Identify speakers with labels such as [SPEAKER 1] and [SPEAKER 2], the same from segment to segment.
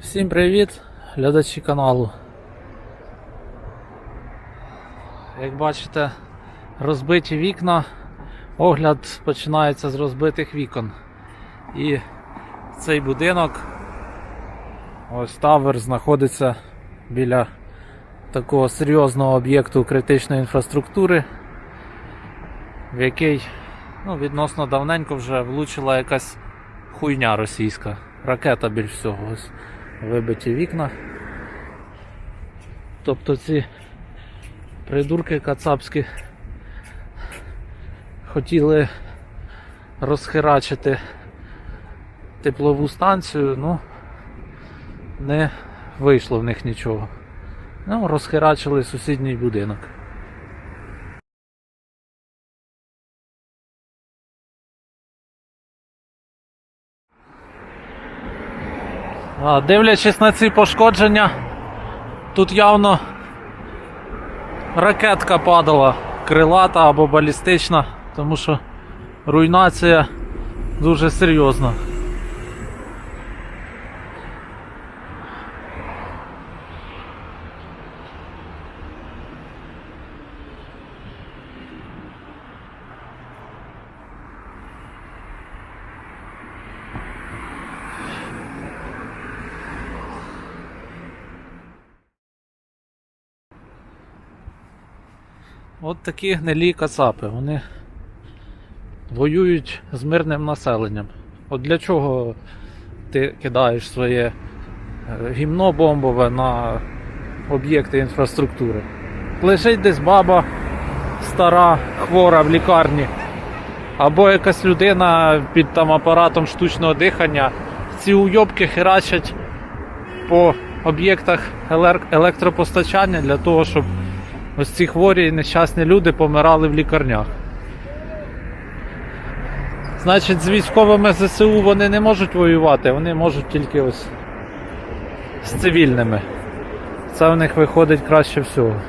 [SPEAKER 1] Всім привіт, глядачі каналу. Як бачите, розбиті вікна. Огляд починається з розбитих вікон. І цей будинок, ось тавер, знаходиться біля такого серйозного об'єкту критичної інфраструктури, в який ну, відносно давненько вже влучила якась хуйня російська. Ракета більш всього. Ось вибиті вікна. Тобто ці придурки кацапські хотіли розхерачити теплову станцію, ну не вийшло в них нічого. Ну, розхерачили сусідній будинок. Дивлячись на ці пошкодження, тут явно ракетка падала, крилата або балістична, тому що руйнація дуже серйозна. От такі гнилі кацапи. Вони воюють з мирним населенням. От для чого ти кидаєш своє е, гімно бомбове на об'єкти інфраструктури? Лежить десь баба стара, хвора в лікарні, або якась людина під там апаратом штучного дихання. Ці уйобки херачать по об'єктах електропостачання для того, щоб ось ці хворі і нещасні люди помирали в лікарнях. Значить, з військовими ЗСУ вони не можуть воювати, вони можуть тільки ось з цивільними. Це в них виходить краще всього.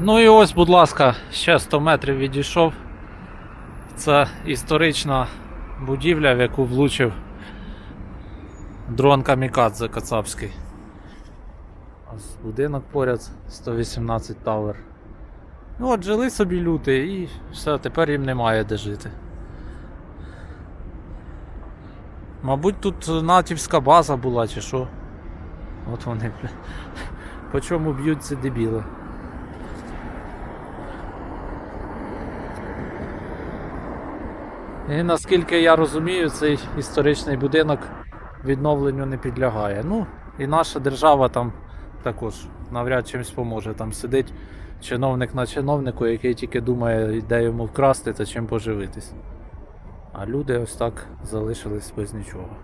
[SPEAKER 1] Ну і ось, будь ласка, ще 100 метрів відійшов. Це історична будівля, в яку влучив дрон Камікадзе Кацапський. Будинок поряд 118 Tower. Ну от жили собі люди і все, тепер їм немає де жити. Мабуть, тут натівська база була чи що. От вони, бля. По чому б'ють ці дебіли. І наскільки я розумію, цей історичний будинок відновленню не підлягає. Ну, і наша держава там також навряд чимось поможе. Там сидить чиновник на чиновнику, який тільки думає, де йому вкрасти та чим поживитись. А люди ось так залишились без нічого.